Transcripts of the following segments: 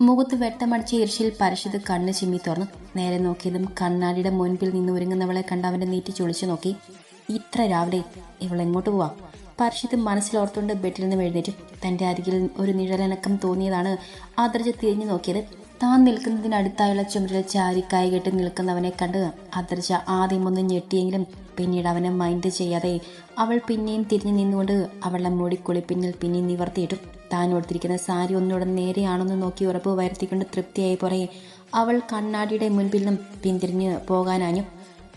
മുഖത്ത് വെട്ടമടിച്ച ഈർഷ്യയിൽ പരിശുദ്ധ കണ്ണ് ചിമ്മി തുറന്നു. നേരെ നോക്കിയതും കണ്ണാടിയുടെ മുൻപിൽ നിന്ന് ഒരുങ്ങുന്നവളെ കണ്ട് അവന്റെ നീറ്റി ചൊളിച്ചു നോക്കി. ഇത്ര രാവിലെ ഇവളെങ്ങോട്ട് പോവാം? പരിശുദ്ധ മനസ്സിലോർത്തുകൊണ്ട് ബെഡിൽ നിന്ന് എഴുന്നേറ്റു. തന്റെ അരികിൽ ഒരു നിഴലനക്കം തോന്നിയതാണ് ആദർജ് തിരിഞ്ഞു നോക്കിയത്. താൻ നിൽക്കുന്നതിനടുത്തായുള്ള ചുമരിൽ ചാരി കൈകെട്ടി നിൽക്കുന്നവനെ കണ്ട് അദർശ ആദ്യം ഒന്ന് ഞെട്ടിയെങ്കിലും പിന്നീട് അവനെ മൈൻഡ് ചെയ്യാതെ അവൾ പിന്നെയും തിരിഞ്ഞു നിന്നുകൊണ്ട് അവളുടെ മുടി പിന്നിൽ പിന്നെയും നിവർത്തിയിട്ടു താൻ ഓടുത്തിരിക്കുന്ന സാരി ഒന്നുകൂടെ നേരെയാണെന്ന് നോക്കി ഉറപ്പ് വരുത്തിക്കൊണ്ട് തൃപ്തിയായി പുറകെ അവൾ കണ്ണാടിയുടെ മുൻപിൽ നിന്നും പിന്തിരിഞ്ഞ് പോകാനാഞ്ഞു.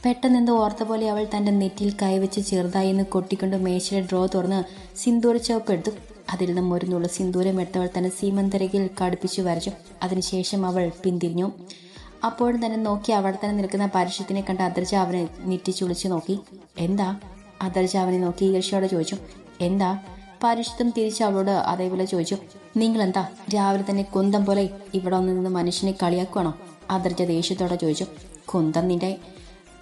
പെട്ടെന്നെന്തോ ഓർത്ത പോലെ അവൾ തന്റെ നെറ്റിയിൽ കൈവച്ച് ചെറുതായി എന്ന് കൊട്ടിക്കൊണ്ട് മേശയുടെ ഡ്രോ തുറന്ന് സിന്ദൂര ചവപ്പെടുത്തു അതിൽ നിന്നും ഒരു നുള്ള സിന്ദൂരം എടുത്തവൾ തന്നെ സീമന്തരകിൽ കടുപ്പിച്ചു വരച്ചു. അതിനുശേഷം അവൾ പിന്തിരിഞ്ഞു. അപ്പോഴും തന്നെ നോക്കി അവിടെ തന്നെ നിൽക്കുന്ന പരസ്യത്തിനെ കണ്ട് അദർജ അവനെ നെറ്റിച്ചുളിച്ചു നോക്കി. എന്താ? അദർജ അവനെ നോക്കി ഈർഷയോടെ ചോദിച്ചു. എന്താ? പരിശുദ്ധം തിരിച്ച് അവളോട് അതേപോലെ ചോദിച്ചു. നിങ്ങളെന്താ? രാവിലെ തന്നെ കുന്തം പോലെ ഇവിടെ നിന്ന് മനുഷ്യനെ കളിയാക്കുവാണോ? അദർജ ദേഷ്യത്തോടെ ചോദിച്ചു. കുന്തം നിന്റെ?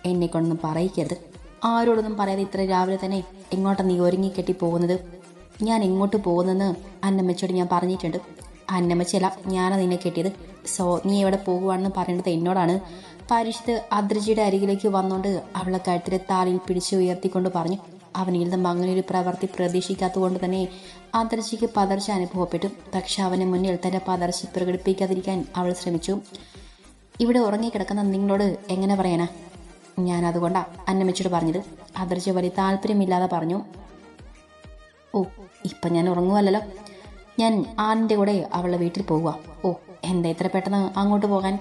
എന്നെ കൊണ്ടൊന്നും പറയിക്കരുത്. ആരോടൊന്നും പറയാതെ ഇത്ര രാവിലെ തന്നെ എങ്ങോട്ടാണ് നീ ഒരുങ്ങി കെട്ടി പോകുന്നത് ഞാൻ ഇങ്ങോട്ട് പോകുന്നെന്ന് അന്നമ്മച്ചോട് ഞാൻ പറഞ്ഞിട്ടുണ്ട്. അന്നമ്മച്ചല്ല ഞാനത് നിന്നെ കെട്ടിയത്. സോ നീ എവിടെ പോകുവാണെന്ന് പറയേണ്ടത് എന്നോടാണ്. പരിശുദ്ധ അദ്രജിയുടെ അരികിലേക്ക് വന്നുകൊണ്ട് അവളെ കഴുത്തിലെ താലിൽ പിടിച്ച് ഉയർത്തിക്കൊണ്ട് പറഞ്ഞു. അവനിൽ നിന്നും അങ്ങനെ ഒരു പ്രവൃത്തി പ്രതീക്ഷിക്കാത്തതുകൊണ്ട് തന്നെ അദർശിക്ക് പതർച്ച അനുഭവപ്പെട്ടു. പക്ഷെ അവന് മുന്നിൽ തന്റെ പതർച്ച പ്രകടിപ്പിക്കാതിരിക്കാൻ അവൾ ശ്രമിച്ചു. ഇവിടെ ഉറങ്ങിക്കിടക്കുന്ന നിങ്ങളോട് എങ്ങനെ പറയാനാ? ഞാൻ അതുകൊണ്ടാണ് അന്നമ്മച്ചോട് പറഞ്ഞത്. അദർജ വലിയ താല്പര്യമില്ലാതെ പറഞ്ഞു. ഓ ഇപ്പം ഞാൻ ഉറങ്ങുമല്ലോ ഞാൻ ആണിന്റെ കൂടെ അവളുടെ വീട്ടിൽ പോവുക. ഓ എന്താ ഇത്ര പെട്ടെന്ന് അങ്ങോട്ട് പോകാൻ?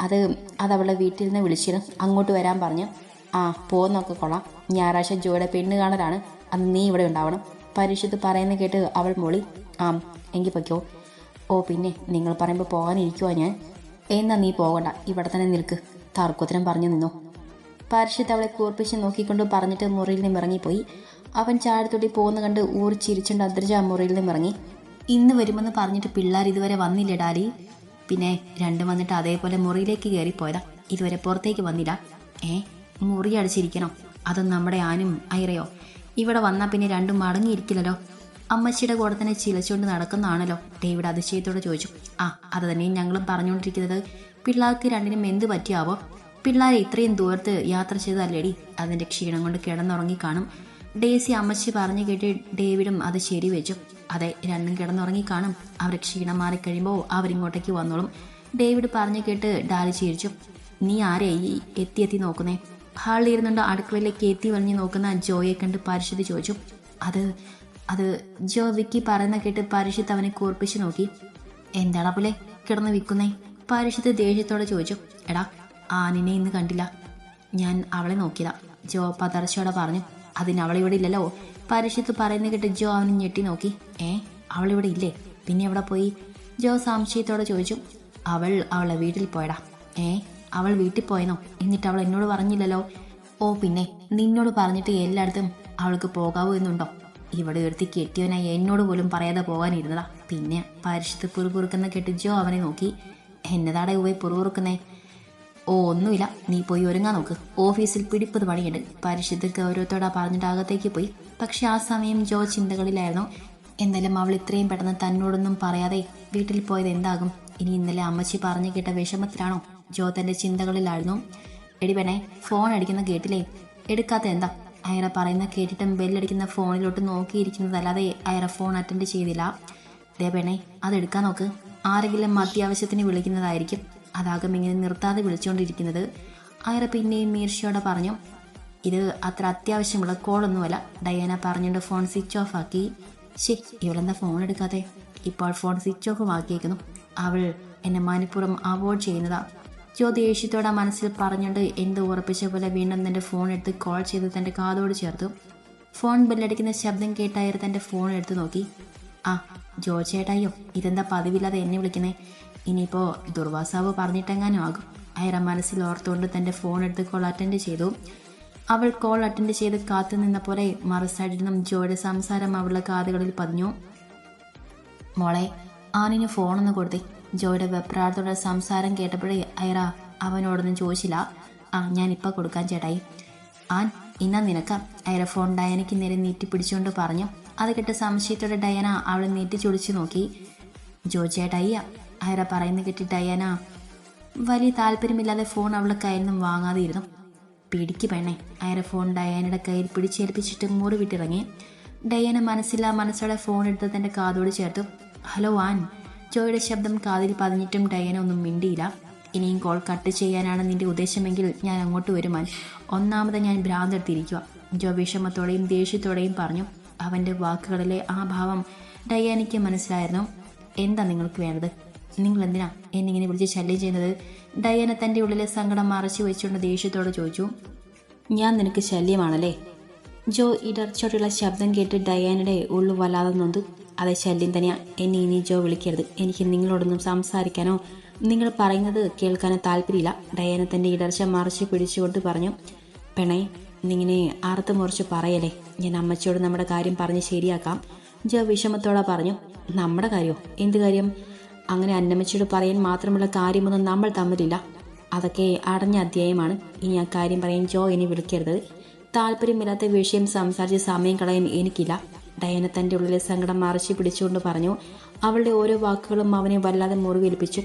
അത് അത് അവളുടെ വീട്ടിൽ നിന്ന് വിളിച്ചിരുന്നു. അങ്ങോട്ട് വരാൻ പറഞ്ഞു. ആ പോകുന്നൊക്കെ കൊള്ളാം. ഞായറാഴ്ച ജോയുടെ പെണ്ണ് കാണലാണ്. അന്ന് നീ ഇവിടെ ഉണ്ടാവണം. പരീക്ഷത്ത് പറയുന്ന കേട്ട് അവൾ മൊളി. ആ എങ്കിൽ പൊയ്ക്കോ. ഓ പിന്നെ നിങ്ങൾ പറയുമ്പോൾ പോകാനിരിക്കുവാ ഞാൻ. എന്നാ നീ പോകണ്ട. ഇവിടെ തന്നെ നിൽക്ക്. തർക്കത്തിനും പറഞ്ഞു നിന്നു. പരീക്ഷത്ത് അവളെ കൂർപ്പിച്ച് നോക്കിക്കൊണ്ട് പറഞ്ഞിട്ട് മുറിയിൽ നിന്ന് ഇറങ്ങിപ്പോയി. അവൻ ചാടത്തൊട്ടി പോകുന്ന കണ്ട് ഊർ ചിരിച്ചുകൊണ്ട് അദ്രജ മുറിയിൽ നിന്നും ഇറങ്ങി. ഇന്ന് വരുമെന്ന് പറഞ്ഞിട്ട് പിള്ളേർ ഇതുവരെ വന്നില്ല ഡാലി പിന്നെ രണ്ടും വന്നിട്ട് അതേപോലെ മുറിയിലേക്ക് കയറിപ്പോയതാ ഇതുവരെ പുറത്തേക്ക് വന്നില്ല. ഏ മുറി അടിച്ചിരിക്കണം. അത് നമ്മുടെ ആനും ഐറയോ ഇവിടെ വന്നാൽ പിന്നെ രണ്ടും മടങ്ങിയിരിക്കില്ലല്ലോ. അമ്മച്ചിയുടെ കൂടെ തന്നെ ചിലച്ചുകൊണ്ട് നടക്കുന്നതാണല്ലോ. ഡേവിഡ് അതിശയത്തോടെ ചോദിച്ചു. ആ അത് തന്നെയും ഞങ്ങളും പറഞ്ഞുകൊണ്ടിരിക്കുന്നത്. പിള്ളേർക്ക് രണ്ടിനും എന്ത് പറ്റിയാവോ? പിള്ളേരെ ഇത്രയും ദൂരത്ത് യാത്ര ചെയ്തല്ലേടി അതിന്റെ ക്ഷീണം കൊണ്ട് കിടന്നുറങ്ങി കാണും. ഡേസി അമ്മച്ചി പറഞ്ഞു കേട്ട് ഡേവിഡും അത് ശരി വെച്ചു അതെ രണ്ടും കിടന്നുറങ്ങി കാണും. അവർ ക്ഷീണം മാറിക്കഴിയുമ്പോൾ അവരിങ്ങോട്ടേക്ക് വന്നോളും. ഡേവിഡ് പറഞ്ഞു കേട്ട് ഡാലി ചിരിച്ചു. നീ ആരെ ഈ എത്തി എത്തി നോക്കുന്നേ? ഹാളിൽ ഇരുന്നുകൊണ്ട് അടുക്കളയിലേക്ക് എത്തി വലിഞ്ഞു നോക്കുന്ന ജോയെ കണ്ട് പരിശുദ്ധി ചോദിച്ചു. അത് അത് ജോ വിക്കി പറയുന്ന കേട്ട് പരിശുദ്ധ അവനെ കൂർപ്പിച്ച് നോക്കി. എന്താടാ പോലെ കിടന്ന് വിൽക്കുന്നേ പരിശുദ്ധ ദേഷ്യത്തോടെ ചോദിച്ചു. എടാ ആനിനെ ഇന്ന് കണ്ടില്ല. ഞാൻ അവളെ നോക്കിയതാ ജോ പതർച്ചയോടെ പറഞ്ഞു. അതിന് അവളിവിടെ ഇല്ലല്ലോ. പരിശുദ്ധ പറയുന്ന കേട്ട് ജോ അവനെ ഞെട്ടി നോക്കി. ഏ അവളിവിടെ ഇല്ലേ? പിന്നെ എവിടെ പോയി? ജോ സംശയത്തോടെ ചോദിച്ചു. അവൾ അവളെ വീട്ടിൽ പോയടാ. ഏ അവൾ വീട്ടിൽ പോയെന്നോ? എന്നിട്ട് അവൾ എന്നോട് പറഞ്ഞില്ലല്ലോ? ഓ പിന്നെ നിന്നോട് പറഞ്ഞിട്ട് എല്ലായിടത്തും അവൾക്ക് പോകാവൂ എന്നുണ്ടോ? ഇവിടെ ഒരുത്തി കെട്ടിയവനായി എന്നോട് പോലും പറയാതെ പോകാനിരുന്നതാ. പിന്നെ പരിശുദ്ധ പുറുപുറുക്കുന്ന കേട്ട് ജോ അവനെ നോക്കി. എന്നതാടെ പോയി പുറുപുറുക്കുന്നേ? ഓ ഒന്നുമില്ല. നീ പോയി ഒരുങ്ങാൻ നോക്ക്. ഓഫീസിൽ പിടിപ്പത് പണിയുണ്ട്. പരിശുദ്ധ ഗൗരവത്തോടെ പറഞ്ഞിട്ട് അകത്തേക്ക് പോയി. പക്ഷെ ആ സമയം ജോ ചിന്തകളിലായിരുന്നു. എന്തായാലും അവൾ ഇത്രയും പെട്ടെന്ന് തന്നോടൊന്നും പറയാതെ വീട്ടിൽ പോയത് എന്താകും? ഇനി ഇന്നലെ അമ്മച്ചി പറഞ്ഞു കേട്ട വിഷമത്തിലാണോ? ജോ തന്റെ ചിന്തകളിലായിരുന്നു. എടി പെണേ ഫോൺ അടിക്കുന്ന കേട്ടില്ലേ? എടുക്കാത്ത എന്താ? അയറ പറയുന്ന കേട്ടിട്ടും ബെല്ലടിക്കുന്ന ഫോണിലോട്ട് നോക്കിയിരിക്കുന്നതല്ലാതെ അയറ ഫോൺ അറ്റൻഡ് ചെയ്തില്ല. ദേ പെണ്ണെ അതെടുക്കാൻ നോക്ക്. ആരെങ്കിലും അത്യാവശ്യത്തിന് വിളിക്കുന്നതായിരിക്കും. അതാകും ഇങ്ങനെ നിർത്താതെ വിളിച്ചുകൊണ്ടിരിക്കുന്നത്. അയറ പിന്നെയും മീർഷയോടെ പറഞ്ഞു ഇത് അത്ര അത്യാവശ്യമുള്ള കോളൊന്നുമല്ല. ഡയാന പറഞ്ഞുകൊണ്ട് ഫോൺ സ്വിച്ച് ഓഫ് ആക്കി. ശേ ഇവളെന്താ ഫോൺ എടുക്കാതെ ഇപ്പോൾ ഫോൺ സ്വിച്ച് ഓഫ് ആക്കിയേക്കുന്നു. അവൾ എന്നെ മനഃപൂർവം അവോയ്ഡ് ചെയ്യുന്നതാ. ജോ ദേഷ്യത്തോടെ മനസ്സിൽ പറഞ്ഞുകൊണ്ട് എന്ത് ഉറപ്പിച്ച പോലെ വീണ്ടും തന്റെ ഫോൺ എടുത്ത് കോൾ ചെയ്ത് തന്റെ കാതോട് ചേർത്തു. ഫോൺ ബെല്ലടിക്കുന്ന ശബ്ദം കേട്ടായിരുന്നു തന്റെ ഫോൺ എടുത്ത് നോക്കി. ആ ജോ ചേട്ടായോ? ഇതെന്താ പതിവില്ലാതെ എന്നെ വിളിക്കുന്നേ? ഇനിയിപ്പോൾ ദുർവാസാവ് പറഞ്ഞിട്ടെങ്ങാനും ആകും. അയറ മനസ്സിൽ ഓർത്തുകൊണ്ട് തന്റെ ഫോൺ എടുത്ത് കോൾ അറ്റൻഡ് ചെയ്തു. അവൾ കോൾ അറ്റൻഡ് ചെയ്ത് കാത്തു നിന്ന പോലെ മറുസൈഡിൽ നിന്നും ജോയുടെ സംസാരം അവളുടെ കാതുകളിൽ പതിഞ്ഞു. മോളെ ആനിന് ഫോണൊന്ന് കൊടുത്തേ. ജോയുടെ വെപ്രാളത്തോടെ സംസാരം കേട്ടപ്പോഴേ ഐറ അവനോടൊന്നും ചോദിച്ചില്ല. ആ ഞാനിപ്പോൾ കൊടുക്കാൻ ചേട്ടായി. ആൻ ഇന്നാ നിനക്ക. ഐറ ഫോൺ ഡയനയ്ക്ക് നേരെ നീട്ടി പിടിച്ചുകൊണ്ട് പറഞ്ഞു. അത് കേട്ട് സംശയത്തോടെ ഡയന അവളെ നീട്ടി ചൊടിച്ചു നോക്കി. ജോ അയറ പറയുന്നു കേട്ടി ഡയാന. വലിയ താല്പര്യമില്ലാതെ ഫോൺ അവളുടെ കയ്യിൽ നിന്നും വാങ്ങാതെ ഇരുന്നു പിടിക്ക് പെണ്ണേ. അയറ ഫോൺ ഡയാനയുടെ കയ്യിൽ പിടിച്ചേൽപ്പിച്ചിട്ട് മൂട് വിട്ടിറങ്ങി. ഡയാന മനസ്സില്ലാ മനസ്സോടെ ഫോൺ എടുത്ത് തന്റെ കാതോട് ചേർത്തു. Hello Ann. ജോയുടെ ശബ്ദം കാതിൽ പതിഞ്ഞിട്ടും ഡയാന ഒന്നും മിണ്ടിയില്ല. ഇനിയും കോൾ കട്ട് ചെയ്യാനാണ് നിന്റെ ഉദ്ദേശമെങ്കിൽ ഞാൻ അങ്ങോട്ട് വരുമാൻ ഒന്നാമത് ഞാൻ ഭ്രാന്തെടുത്തിരിക്കുക ജോ വിഷമത്തോടെയും ദേഷ്യത്തോടെയും പറഞ്ഞു. അവന്റെ വാക്കുകളിലെ ആ ഭാവം ഡയാനയ്ക്ക് മനസ്സിലായിരുന്നു. എന്താ നിങ്ങൾക്ക് വേണ്ടത്? നിങ്ങൾ എന്തിനാ എന്നിങ്ങനെ വിളിച്ച് ശല്യം ചെയ്യുന്നത്? ഡയാന തന്റെ ഉള്ളിലെ സങ്കടം മറച്ചു വെച്ചുകൊണ്ട് ദേഷ്യത്തോടെ ചോദിച്ചു. ഞാൻ നിനക്ക് ശല്യമാണല്ലേ? ജോ ഇടർച്ചോട്ടുള്ള ശബ്ദം കേട്ട് ഡയാനയുടെ ഉള്ളു വല്ലാതെ നൊന്തു. അതെ ശല്യം തന്നെയാ. എന്നെ ഇനി ജോ വിളിക്കരുത്. എനിക്ക് നിങ്ങളോടൊന്നും സംസാരിക്കാനോ നിങ്ങൾ പറയുന്നത് കേൾക്കാനോ താല്പര്യമില്ല. ഡയാന തന്റെ ഇടർച്ച മറച്ചു പിടിച്ചുകൊണ്ട് പറഞ്ഞു. പെണേ നിങ്ങനെ ആർത്ത് മുറിച്ച് പറയല്ലേ. ഞാൻ അമ്മച്ചിയോട് നമ്മുടെ കാര്യം പറഞ്ഞ് ശരിയാക്കാം. ജോ വിഷമത്തോടെ പറഞ്ഞു. നമ്മുടെ കാര്യമോ എന്ത് കാര്യം? അങ്ങനെ അന്നമ്മച്ചിയോട് പറയാൻ മാത്രമുള്ള കാര്യമൊന്നും നമ്മൾ തമ്മിലില്ല. അതൊക്കെ അടഞ്ഞ അധ്യായമാണ്. ഇനി ആ കാര്യം പറയാൻ ജോ ഇനി വിളിക്കരുത്. താല്പര്യമില്ലാത്ത വിഷയം സംസാരിച്ച് സമയം കളയാൻ എനിക്കില്ല. ഡയന തന്റെ ഉള്ളിലെ സങ്കടം മറച്ചു പിടിച്ചുകൊണ്ട് പറഞ്ഞു അവളുടെ ഓരോ വാക്കുകളും അവനെ വല്ലാതെ മുറിവേൽപ്പിച്ചു.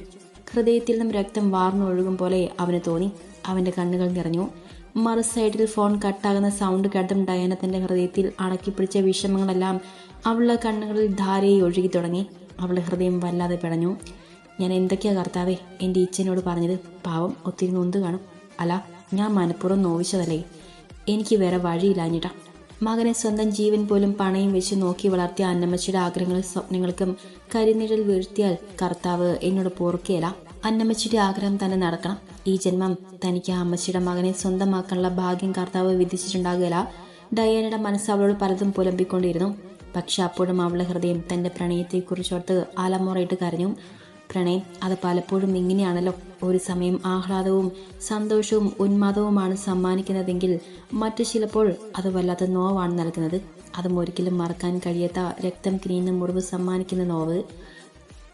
ഹൃദയത്തിൽ നിന്നും രക്തം വാർന്നൊഴുകും പോലെ അവന് തോന്നി. അവന്റെ കണ്ണുകൾ നിറഞ്ഞു. മറു സൈഡിൽ ഫോൺ കട്ടാകുന്ന സൗണ്ട് കേട്ടും ഡയന തന്റെ ഹൃദയത്തിൽ അടക്കിപ്പിടിച്ച വിഷമങ്ങളെല്ലാം അവളുടെ കണ്ണുകളിൽ ധാരയെ ഒഴുകി തുടങ്ങി. അവളുടെ ഹൃദയം വല്ലാതെ പിടഞ്ഞു. ഞാൻ എന്തൊക്കെയാ കർത്താവേ? എന്റെ ഇച്ഛനോട് പറഞ്ഞത് പാവം ഒത്തിരി നൊന്ത് കാണും. അല്ല ഞാൻ മനഃപൂർവം നോവിച്ചതല്ലേ? എനിക്ക് വേറെ വഴിയില്ലാഞ്ഞിട്ടാ മകനെ സ്വന്തം ജീവൻ പോലും പണയം വെച്ച് നോക്കി വളർത്തിയ അന്നമ്മച്ചിയുടെ ആഗ്രഹങ്ങളും സ്വപ്നങ്ങൾക്കും കരിനിഴൽ വീഴ്ത്തിയാൽ കർത്താവ് എന്നോട് പൊറുക്കുകയില്ല അന്നമ്മച്ചിയുടെ ആഗ്രഹം തന്നെ നടക്കണം. ഈ ജന്മം തനിക്ക് ആ അമ്മച്ചിയുടെ മകനെ സ്വന്തമാക്കാനുള്ള ഭാഗ്യം കർത്താവ് വിധിച്ചിട്ടുണ്ടാകുകയില്ല. ഡയാനയുടെ മനസ്സ് അവളോട് പലതും പുലമ്പിക്കൊണ്ടിരുന്നു. പക്ഷെ അപ്പോഴും അവളുടെ ഹൃദയം തന്റെ പ്രണയത്തെക്കുറിച്ചോർത്ത് ആലമുറയിട്ട് കരഞ്ഞു. പ്രണയം അത് പലപ്പോഴും ഇങ്ങനെയാണല്ലോ. ഒരു സമയം ആഹ്ലാദവും സന്തോഷവും ഉന്മാദവുമാണ് സമ്മാനിക്കുന്നതെങ്കിൽ മറ്റു ചിലപ്പോൾ അത് വല്ലാത്ത നോവാണ് നൽകുന്നത്. അതും ഒരിക്കലും മറക്കാൻ കഴിയാത്ത രക്തം കിനിയുന്ന മുറിവ് സമ്മാനിക്കുന്ന നോവ്.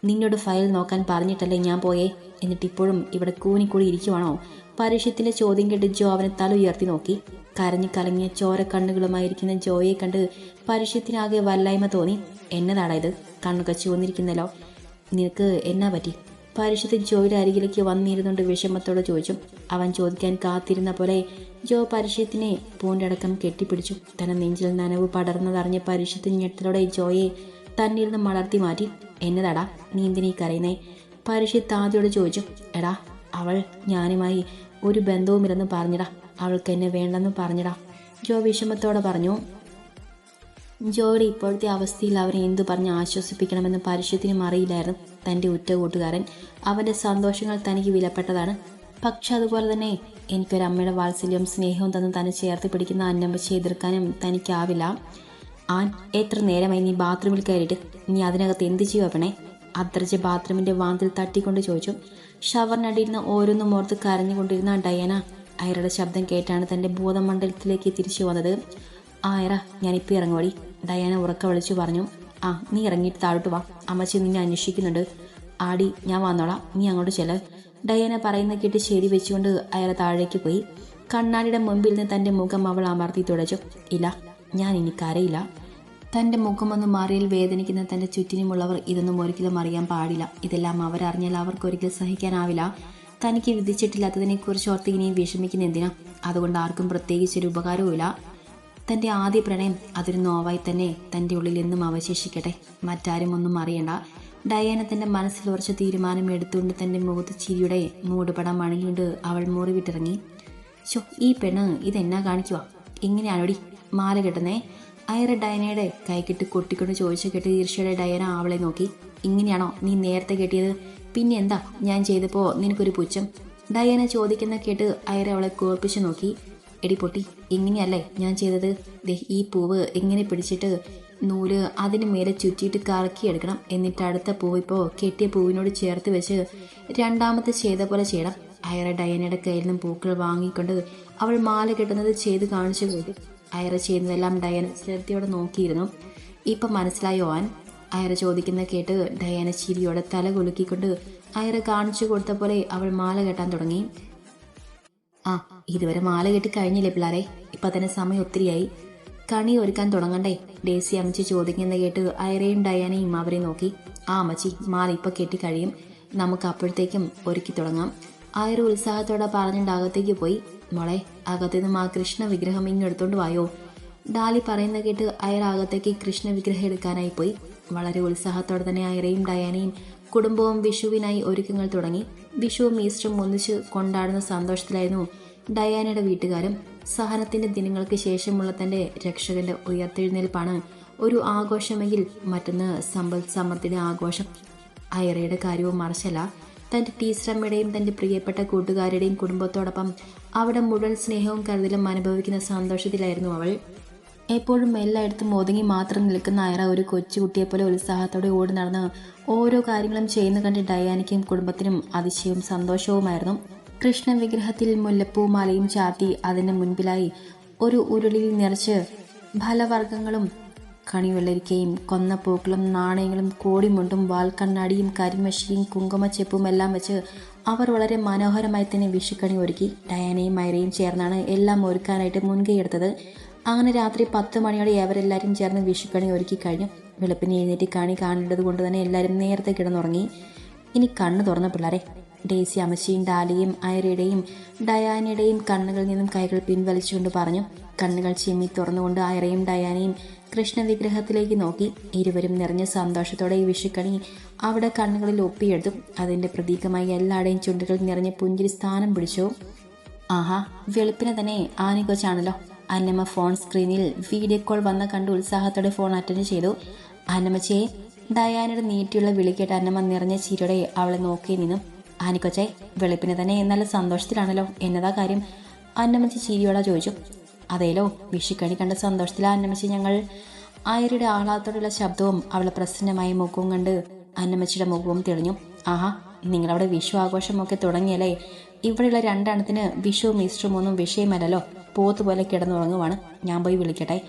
നിന്നോട് ഫയൽ നോക്കാൻ പറഞ്ഞിട്ടല്ലേ ഞാൻ പോയേ? എന്നിട്ട് ഇപ്പോഴും ഇവിടെ കൂനിക്കൂടി ഇരിക്കുവാണോ? പരീക്ഷത്തിലെ ചോദ്യം കേട്ട് ജോ അവനെ തല ഉയർത്തി നോക്കി. കരഞ്ഞു കലങ്ങിയ ചോര കണ്ണുകളുമായിരിക്കുന്ന ജോയെ കണ്ട് പരീക്ഷത്തിനാകെ വല്ലായ്മ തോന്നി. എന്നതാടാ ഇത്? കണ്ണുക ചുവന്നിരിക്കുന്നല്ലോ. നിനക്ക് എന്നാ പറ്റി? പരീക്ഷത്തിൽ ജോയുടെ അരികിലേക്ക് വന്നിരുന്നുകൊണ്ട് വിഷമത്തോടെ ചോദിച്ചു. അവൻ ചോദിക്കാൻ കാത്തിരുന്ന പോലെ ജോ പരിഷത്തിനെ പൂണ്ടടക്കം കെട്ടിപ്പിടിച്ചു. തന്റെ നെഞ്ചിൽ നനവ് പടർന്നതറിഞ്ഞ പരിഷത്ത് ഞെട്ടലോടെ ജോയെ തന്നിൽ നിന്ന് മലർത്തി മാറ്റി. എന്നതാടാ? നീ കരയുന്നേ? പരിഷത്ത് ആദ്യോട് ചോദിച്ചു എടാ അവൾ ഞാനുമായി ഒരു ബന്ധവുമില്ലെന്ന് പറഞ്ഞിടാ അവൾക്ക് എന്നെ വേണ്ടെന്ന് പറഞ്ഞിടാ. ജോ വിഷമത്തോടെ പറഞ്ഞു ജോയുടെ ഇപ്പോഴത്തെ അവസ്ഥയിൽ അവരെ എന്തു പറഞ്ഞ് ആശ്വസിപ്പിക്കണമെന്ന് പരിശുദ്ധിനും അറിയില്ലായിരുന്നു തന്റെ ഉറ്റ കൂട്ടുകാരൻ. അവന്റെ സന്തോഷങ്ങൾ തനിക്ക് വിലപ്പെട്ടതാണ്. പക്ഷെ അതുപോലെ തന്നെ എനിക്കൊരു അമ്മയുടെ വാത്സല്യവും സ്നേഹവും തന്നെ തന്നെ ചേർത്ത് പിടിക്കുന്ന അന്നമ്പച്ചെ എതിർക്കാനും തനിക്കാവില്ല. ആൻ എത്ര നേരമായി നീ ബാത്റൂമിൽ കയറിയിട്ട്? നീ അതിനകത്ത് എന്ത് ചെയ്യുക അദ്രജ ബാത്റൂമിന്റെ വാതിൽ തട്ടിക്കൊണ്ട് ചോദിച്ചു ഷവറിനടിയിരുന്ന ഓരോന്നും ഓർത്ത് കരഞ്ഞുകൊണ്ടിരുന്ന ഡയന? അയറുടെ ശബ്ദം കേട്ടാണ് തന്റെ ബോധമണ്ഡലത്തിലേക്ക് തിരിച്ചു വന്നത്. ആയറ ഞാനിപ്പോൾ ഇറങ്ങുവടി. ഡയാന ഉറക്ക വിളിച്ചു പറഞ്ഞു ആ നീ ഇറങ്ങിയിട്ട് താഴോട്ട് വാ. അമ്മച്ചി നിന്നെ അന്വേഷിക്കുന്നുണ്ട്. ആടി ഞാൻ വന്നോളാം. നീ അങ്ങോട്ട് ചെല്ല. ഡയാന പറയുന്ന കേട്ട് ശരി വെച്ചുകൊണ്ട് അയാൾ താഴേക്ക് പോയി. കണ്ണാടിയുടെ മുമ്പിൽ നിന്ന് തന്റെ മുഖം അവൾ അമർത്തി തുടച്ചു. ഇല്ല ഞാൻ ഇനി കരയില്ല. തന്റെ മുഖമൊന്ന് മാറിയാൽ വേദനിക്കുന്ന തന്റെ ചുറ്റിനുമുള്ളവർ ഇതൊന്നും ഒരിക്കലും അറിയാൻ പാടില്ല. ഇതെല്ലാം അവരറിഞ്ഞാൽ അവർക്കൊരിക്കലും സഹിക്കാനാവില്ല. തനിക്ക് വിധിച്ചിട്ടില്ലാത്തതിനെക്കുറിച്ച് ഓർത്ത് ഇനിയും വിഷമിക്കുന്ന എന്തിനാ? അതുകൊണ്ട് ആർക്കും പ്രത്യേകിച്ചൊരു ഉപകാരവുമില്ല. തന്റെ ആദ്യ പ്രണയം അതൊരു നോവായി തന്നെ തന്റെ ഉള്ളിൽ എന്നും അവശേഷിക്കട്ടെ. മറ്റാരും ഒന്നും അറിയണ്ട. ഡയാന തന്റെ മനസ്സിൽ ഉറച്ച തീരുമാനം എടുത്തുകൊണ്ട് തന്റെ മുഖത്ത് ചിരിയുടെ മൂടുപടം അണിഞ്ഞുകൊണ്ട് അവൾ മുറിവിട്ടിറങ്ങി. ഷോ ഈ പെണ്ണ് ഇതെന്നാ കാണിക്കുക ഇങ്ങനെയാണോടി മാല കെട്ടുന്നേ? അയറ ഡയനയുടെ കൈകിട്ട് കൊട്ടിക്കൊണ്ട് ചോദിച്ചു കേട്ട് ഈർഷ്യയുടെ ഡയന അവളെ നോക്കി. ഇങ്ങനെയാണോ നീ നേരത്തെ കെട്ടിയത്? പിന്നെ എന്താ ഞാൻ ചെയ്തപ്പോൾ നിനക്കൊരു പുച്ഛം? ഡയന ചോദിക്കുന്ന കേട്ട് അയറ അവളെ കോർപ്പിച്ചു നോക്കി. എടി പൊട്ടി ഇങ്ങനെയല്ലേ ഞാൻ ചെയ്തത്? ദേ ഈ പൂവ് ഇങ്ങനെ പിടിച്ചിട്ട് നൂൽ അതിന് മേലെ ചുറ്റിയിട്ട് കറക്കിയെടുക്കണം എന്നിട്ട് അടുത്ത പൂവ് ഇപ്പോൾ കെട്ടിയ പൂവിനോട് ചേർത്ത് വെച്ച് രണ്ടാമത്തെ ചെയ്ത പോലെ ചെയ്യണം. അയറ ഡയനയുടെ കയ്യിൽ നിന്നും പൂക്കൾ വാങ്ങിക്കൊണ്ട് അവൾ മാല കെട്ടുന്നത് ചെയ്ത് കാണിച്ചു കൊടുത്തു. അയറ ചെയ്യുന്നതെല്ലാം ഡയന ശ്രദ്ധയോടെ നോക്കിയിരുന്നു. ഇപ്പം മനസ്സിലായോ ആൻ അയറ ചോദിക്കുന്ന കേട്ട് ഡയാന ചിരിയോടെ തല കുലുക്കിക്കൊണ്ട് അയറ കാണിച്ചു കൊടുത്ത പോലെ അവൾ മാല കെട്ടാൻ തുടങ്ങി. ആ ഇതുവരെ മാല കെട്ടി കഴിഞ്ഞില്ലേ പിള്ളാരെ? ഇപ്പൊ തന്നെ സമയം ഒത്തിരിയായി. കണി ഒരുക്കാൻ തുടങ്ങണ്ടേ? ഡേസി അമ്മച്ചി ചോദിക്കുന്ന കേട്ട് അയറയും ഡയാനയും അവരെ നോക്കി. ആ അമ്മച്ചി മാല ഇപ്പൊ കെട്ടി കഴിയും. നമുക്ക് അപ്പോഴത്തേക്കും ഒരുക്കി തുടങ്ങാം. ആയൊരു ഉത്സാഹത്തോടെ പറഞ്ഞിട്ട് അകത്തേക്ക് പോയി. മോളെ അകത്തുനിന്നും ആ കൃഷ്ണ വിഗ്രഹം ഇങ്ങെടുത്തോണ്ട് വായോ. ഡാലി പറയുന്ന കേട്ട് അയർ അകത്തേക്ക് കൃഷ്ണ വിഗ്രഹം എടുക്കാനായി പോയി. വളരെ ഉത്സാഹത്തോടെ തന്നെ അയറയും ഡയാനയും കുടുംബവും വിഷുവിനായി ഒരുക്കങ്ങൾ തുടങ്ങി. വിഷുവും ഈസ്റ്ററും ഒന്നിച്ച് കൊണ്ടാടുന്ന സന്തോഷത്തിലായിരുന്നു ഡയാനയുടെ വീട്ടുകാരും. സഹനത്തിന്റെ ദിനങ്ങൾക്ക് ശേഷമുള്ള തന്റെ രക്ഷകന്റെ ഉയർത്തെഴുന്നേൽപ്പാണ് ഒരു ആഘോഷമെങ്കിൽ മറ്റൊന്ന് സമ്പൽ സമൃദ്ധിയുടെ ആഘോഷം. അയറയുടെ കാര്യവും മറച്ചല്ല. തന്റെ ടീച്ചറമ്മയുടെയും തന്റെ പ്രിയപ്പെട്ട കൂട്ടുകാരുടെയും കുടുംബത്തോടൊപ്പം അവിടെ മുഴുവൻ സ്നേഹവും കരുതലും അനുഭവിക്കുന്ന സന്തോഷത്തിലായിരുന്നു അവൾ. എപ്പോഴും എല്ലായിടത്തും ഒതുങ്ങി മാത്രം നിൽക്കുന്ന അയറ ഒരു കൊച്ചുകുട്ടിയെപ്പോലെ ഉത്സാഹത്തോടെ ഓടി നടന്ന് ഓരോ കാര്യങ്ങളും ചെയ്യുന്ന കണ്ട് ഡയാനിക്കും കുടുംബത്തിനും അതിശയവും സന്തോഷവുമായിരുന്നു. കൃഷ്ണ വിഗ്രഹത്തിൽ മുല്ലപ്പൂ മലയും ചാർത്തി അതിന് മുൻപിലായി ഒരു ഉരുളിയിൽ നിറച്ച് ഫലവർഗങ്ങളും കണിവെള്ളരിക്കയും കൊന്ന പൂക്കളും നാണയങ്ങളും കോടിമുണ്ടും വാൽക്കണ്ണാടിയും കരിമഷിയും കുങ്കുമച്ചെപ്പും എല്ലാം വെച്ച് അവർ വളരെ മനോഹരമായി തന്നെ വിഷുക്കണി ഒരുക്കി. ഡയാനയും മൈരയും ചേർന്നാണ് എല്ലാം ഒരുക്കാനായിട്ട് മുൻകൈയെടുത്തത് അങ്ങനെ രാത്രി പത്ത് മണിയോടെ അവരെല്ലാവരും ചേർന്ന് വിഷുക്കണി ഒരുക്കി കഴിഞ്ഞു. വെളുപ്പിന് എഴുന്നേറ്റ് കണി കാണേണ്ടത് കൊണ്ട് തന്നെ എല്ലാവരും നേരത്തെ കിടന്നുറങ്ങി. ഇനി കണ്ണു തുറന്ന പിള്ളേരെ. ഡേസി അമ്മച്ചിയും ഡാലിയും ഐറയുടെയും ഡയാനയുടെയും കണ്ണുകളിൽ നിന്നും കൈകൾ പിൻവലിച്ചുകൊണ്ട് പറഞ്ഞു. കണ്ണുകൾ ചിമ്മി തുറന്നുകൊണ്ട് ഐറയും ഡയാനയും കൃഷ്ണ വിഗ്രഹത്തിലേക്ക് നോക്കി. ഇരുവരും നിറഞ്ഞ സന്തോഷത്തോടെ ഈ വിഷുക്കണി അവിടെ കണ്ണുകളിൽ ഒപ്പിയെടുത്തു. അതിന്റെ പ്രതീകമായി എല്ലാവരുടെയും ചുണ്ടുകൾ നിറഞ്ഞ പുഞ്ചിരി സ്ഥാനം പിടിച്ചു. ആഹാ വെളുപ്പിനെ തന്നെ ആനിക്കൊച്ചാണല്ലോ അന്നമ്മ ഫോൺ സ്ക്രീനിൽ വീഡിയോ കോൾ വന്ന കണ്ട് ഉത്സാഹത്തോടെ ഫോൺ അറ്റൻഡ് ചെയ്തു. അന്നമ്മച്ചയെ ഡയാനയുടെ നീട്ടിയുള്ള വിളി കേട്ട് അന്നമ്മ നിറഞ്ഞ ചിരിയോടെ അവളെ നോക്കി നിന്നു. ആനിക്കൊച്ചെ വെളുപ്പിനെ തന്നെ നല്ല സന്തോഷത്തിലാണല്ലോ. എന്നതാ കാര്യം? അന്നമ്മച്ചി ചിരിയോടെ ചോദിച്ചു. അതേലോ വിഷുക്കണി കണ്ട സന്തോഷത്തിലാ അന്നമ്മച്ചി ഞങ്ങൾ ആയരുടെ ആഹ്ലാദത്തോടുള്ള ശബ്ദവും അവളെ പ്രസന്നമായ മുഖവും കണ്ട് അന്നമ്മച്ചിയുടെ മുഖവും തെളിഞ്ഞു. ആഹാ നിങ്ങളവിടെ വിഷു ആഘോഷമൊക്കെ തുടങ്ങിയല്ലേ? ഇവിടെയുള്ള രണ്ടെണ്ണത്തിന് വിഷുവും ഈസ്റ്ററും ഒന്നും വിഷയമല്ലല്ലോ. പോത്തുപോലെ കിടന്നുറങ്ങുവാണ്. ഞാൻ പോയി വിളിക്കട്ടെ.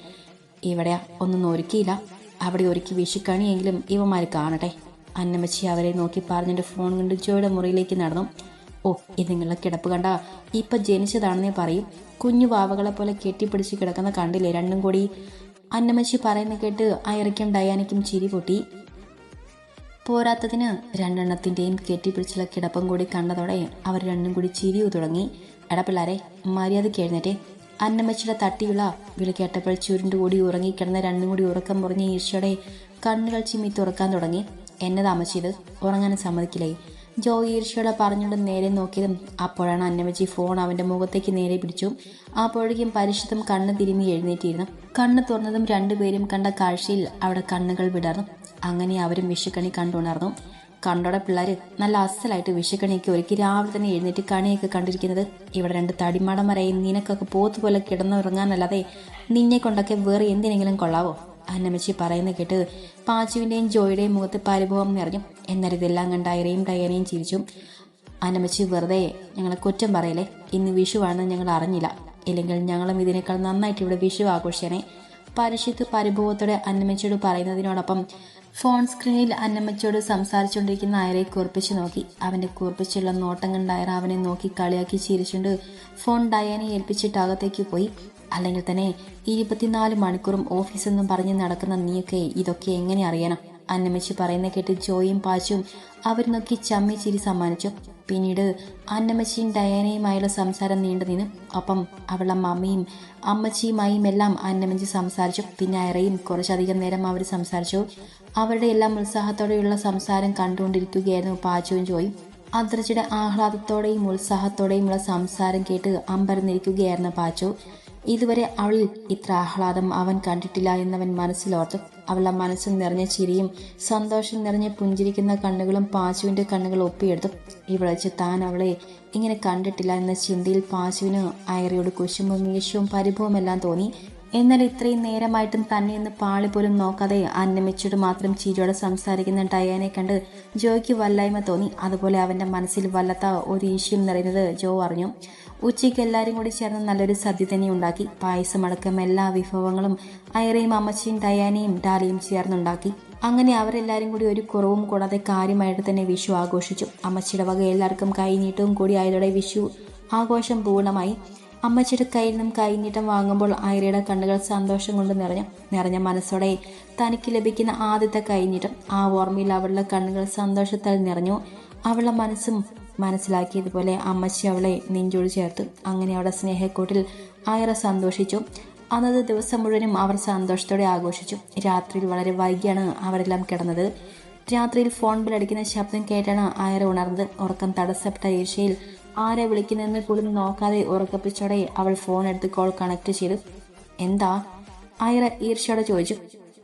ഇവിടെ ഒന്നും ഒരുക്കിയില്ല. അവിടെ ഒരുക്കി വിഷുക്കണിയെങ്കിലും ഇവന്മാർ കാണട്ടെ. അന്നമ്മച്ചി അവരെ നോക്കി പറഞ്ഞിട്ട് ഫോൺ കൊണ്ട് ജോയുടെ മുറിയിലേക്ക് നടന്നു. ഓ ഇത് നിങ്ങളെ കിടപ്പ് കണ്ട ഇപ്പൊ ജനിച്ചതാണെന്നേ പറയും. കുഞ്ഞു വാവകളെ പോലെ കെട്ടിപ്പിടിച്ച് കിടക്കുന്ന കണ്ടില്ലേ രണ്ടും കൂടി? അന്നമ്മച്ചി പറയുന്ന കേട്ട് അയറയ്ക്കും ഡയാനയ്ക്കും ചിരി പൊട്ടി. പോരാത്തതിന് രണ്ടെണ്ണത്തിന്റെയും കെട്ടിപ്പിടിച്ചുള്ള കിടപ്പം കൂടി കണ്ടതോടെ അവർ രണ്ടും കൂടി ചിരിയു തുടങ്ങി. എടപ്പിള്ളാരെ മര്യാദ എഴുന്നേറ്റേ. അന്നമ്മച്ചിയുടെ തട്ടിയുള്ള വിളി കേട്ടപ്പോൾ ചുരുണ്ടുകൂടി ഉറങ്ങിക്കിടന്ന രണ്ടും കൂടി ഉറക്കം മുറിഞ്ഞ ഈർച്ചയുടെ കണ്ണുകൾ ചിമ്മി തുറക്കാൻ തുടങ്ങി. എന്നെ താമസിച്ചത് ഉറങ്ങാൻ സമ്മതിക്കില്ലേ? ജോ ഈർഷ്യയോടെ പറഞ്ഞുകൊണ്ട് നേരെ നോക്കിയതും അപ്പോഴാണ് അന്നമ്മച്ചി ഫോൺ അവന്റെ മുഖത്തേക്ക് നേരെ പിടിച്ചു. അപ്പോഴേക്കും പരിശുദ്ധം കണ്ണ് തിരിഞ്ഞ് എഴുന്നേറ്റിരുന്നു. കണ്ണ് തുറന്നതും രണ്ടുപേരും കണ്ട കാഴ്ചയിൽ അവിടെ കണ്ണുകൾ വിടർന്നു. അങ്ങനെ അവരും വിഷുക്കണി കണ്ടുണർന്നു. കണ്ടോടെ പിള്ളേർ നല്ല അസലായിട്ട് വിഷുക്കണിയൊക്കെ ഒരുക്കി രാവിലെ തന്നെ എഴുന്നേറ്റ് കണിയൊക്കെ കണ്ടിരിക്കുന്നത്. ഇവിടെ രണ്ട് തടിമാടന്മാരെയും നിനക്കൊക്കെ പോത്തുപോലെ കിടന്നുറങ്ങാനല്ലാതെ നിന്നെ കൊണ്ടൊക്കെ വേറെ എന്തിനെങ്കിലും കൊള്ളാവോ? അന്നമ്മച്ചി പറയുന്ന കേട്ട് പാച്ചുവിന്റെയും ജോയുടെയും മുഖത്ത് പരിഭവം നിറഞ്ഞു. എന്നാൽ ഇതെല്ലാം കണ്ട് ഐറയും ഡയനയും ചിരിച്ചു. അന്നമ്മച്ചി വെറുതെ ഞങ്ങളെ കുറ്റം പറയലേ ഇന്ന് വിഷുവാണെന്ന് ഞങ്ങൾ അറിഞ്ഞില്ല. ഇല്ലെങ്കിൽ ഞങ്ങളും ഇതിനേക്കാൾ നന്നായിട്ട് ഇവിടെ വിഷു ആഘോഷിച്ചേനെ. പരിശുദ്ധ പരിഭവത്തോടെ അന്നമ്മച്ചിയോട് പറയുന്നതിനോടൊപ്പം ഫോൺ സ്ക്രീനിൽ അന്നമ്മച്ചോട് സംസാരിച്ചുകൊണ്ടിരിക്കുന്ന അയറെ കുറിപ്പിച്ച് നോക്കി. അവന്റെ കുറിപ്പിച്ചുള്ള നോട്ടം കണ്ട അവനെ നോക്കി കളിയാക്കി ചിരിച്ചുകൊണ്ട് ഫോൺ ഡയാനെ ഏൽപ്പിച്ചിട്ട് അകത്തേക്ക് പോയി. അല്ലെങ്കിൽ തന്നെ ഇരുപത്തിനാല് മണിക്കൂറും ഓഫീസെന്നും പറഞ്ഞ് നടക്കുന്ന നീയൊക്കെ ഇതൊക്കെ എങ്ങനെ അറിയണം? അന്നമ്മച്ചി പറയുന്ന കേട്ട് ജോയും പാച്ചും അവർ നോക്കി ചമ്മി ചിരി സമ്മാനിച്ചു. പിന്നീട് അന്നമ്മച്ചിയും ഡയാനയുമായുള്ള സംസാരം നീണ്ടു നിന്നു. ഒപ്പം അവളുടെ മമ്മിയും അമ്മച്ചിയുമായും എല്ലാം അന്നമ്മച്ചി സംസാരിച്ചു. പിന്നെ അയറയും കുറച്ചധികം നേരം അവർ സംസാരിച്ചു. അവരുടെ എല്ലാം ഉത്സാഹത്തോടെയുള്ള സംസാരം കണ്ടുകൊണ്ടിരിക്കുകയായിരുന്നു പാച്ചുവും ജോയും. അദ്രച്ചയുടെ ആഹ്ലാദത്തോടെയും ഉത്സാഹത്തോടെയുമുള്ള സംസാരം കേട്ട് അമ്പരന്നിരിക്കുകയായിരുന്നു പാച്ചു. ഇതുവരെ അവളിൽ ഇത്ര ആഹ്ലാദം അവൻ കണ്ടിട്ടില്ല എന്നവൻ മനസ്സിലോർത്ത് അവളുടെ മനസ്സിൽ നിറഞ്ഞ ചിരിയും സന്തോഷം നിറഞ്ഞ പുഞ്ചിരിക്കുന്ന കണ്ണുകളും പാച്ചുവിന്റെ കണ്ണുകൾ ഒപ്പിയെടുത്തു ഇവിടെ വെച്ച് താൻ അവളെ ഇങ്ങനെ കണ്ടിട്ടില്ല എന്ന ചിന്തയിൽ പാച്ചുവിന് അയറിയോട് കുശുമ്പും പരിഭവം എല്ലാം തോന്നി. എന്നാൽ ഇത്രയും നേരമായിട്ടും തന്നെ ഇന്ന് പാളി പോലും നോക്കാതെ അന്നമിച്ചോട് മാത്രം ചിരിയോടെ സംസാരിക്കുന്ന ഡയാനെ കണ്ട് ജോയ്ക്ക് വല്ലായ്മ തോന്നി. അതുപോലെ അവന്റെ മനസ്സിൽ വല്ലാത്ത ഒരു ഈശ്യം നിറയുന്നത് ജോ അറിഞ്ഞു. ഉച്ചയ്ക്ക് എല്ലാവരും കൂടി ചേർന്ന് നല്ലൊരു സദ്യ തന്നെ ഉണ്ടാക്കി പായസമടക്കം എല്ലാ വിഭവങ്ങളും അയറയും അമ്മച്ചിയും ഡയാനയും ഡാലിയും ചേർന്നുണ്ടാക്കി. അങ്ങനെ അവരെല്ലാവരും കൂടി ഒരു കുറവും കൂടാതെ കാര്യമായിട്ട് തന്നെ വിഷു ആഘോഷിച്ചു. അമ്മച്ചിയുടെ വക എല്ലാവർക്കും കൈനീട്ടവും കൂടി ആയതോടെ വിഷു ആഘോഷം പൂർണമായി. അമ്മച്ചിയുടെ കയ്യിൽ നിന്നും കൈനീട്ടം വാങ്ങുമ്പോൾ ഐറയുടെ കണ്ണുകൾ സന്തോഷം കൊണ്ട് നിറഞ്ഞു. നിറഞ്ഞ മനസ്സോടെ തനിക്ക് ലഭിക്കുന്ന ആദ്യത്തെ കൈനീട്ടം ആ ഓർമ്മയിൽ അവളുടെ കണ്ണുകൾ സന്തോഷത്താൽ നിറഞ്ഞു. അവളുടെ മനസ്സും മനസ്സിലാക്കിയതുപോലെ അമ്മച്ചി അവളെ നെഞ്ചോട് ചേർത്തു. അങ്ങനെ അവളുടെ സ്നേഹക്കൂട്ടിൽ ആയിറ സന്തോഷിച്ചു. അന്നത്തെ ദിവസം മുഴുവനും അവർ സന്തോഷത്തോടെ ആഘോഷിച്ചു. രാത്രിയിൽ വളരെ വൈകിയാണ് അവരെല്ലാം കിടന്നത്. രാത്രിയിൽ ഫോൺ ബിലടിക്കുന്ന ശബ്ദം കേട്ടാണ് ആയറ ഉണർന്നത്. ഉറക്കം തടസ്സപ്പെട്ട ഏഷ്യയിൽ ആരെ വിളിക്കുന്നതെന്ന് പോലും നോക്കാതെ ഉറക്കപ്പിച്ചോടെ അവൾ ഫോൺ എടുത്ത് കോൾ കണക്ട് ചെയ്തു. എന്താ? ആയിറ ഈർഷയോടെ ചോദിച്ചു.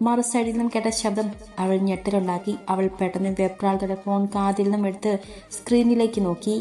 മറു സൈഡിൽ നിന്നും കേട്ട ശബ്ദം അവൾ ഞെട്ടലുണ്ടാക്കി. അവൾ പെട്ടെന്ന് വെപ്രാളത്തോടെ ഫോൺ കാതിൽ നിന്നും എടുത്ത് സ്ക്രീനിലേക്ക് നോക്കി.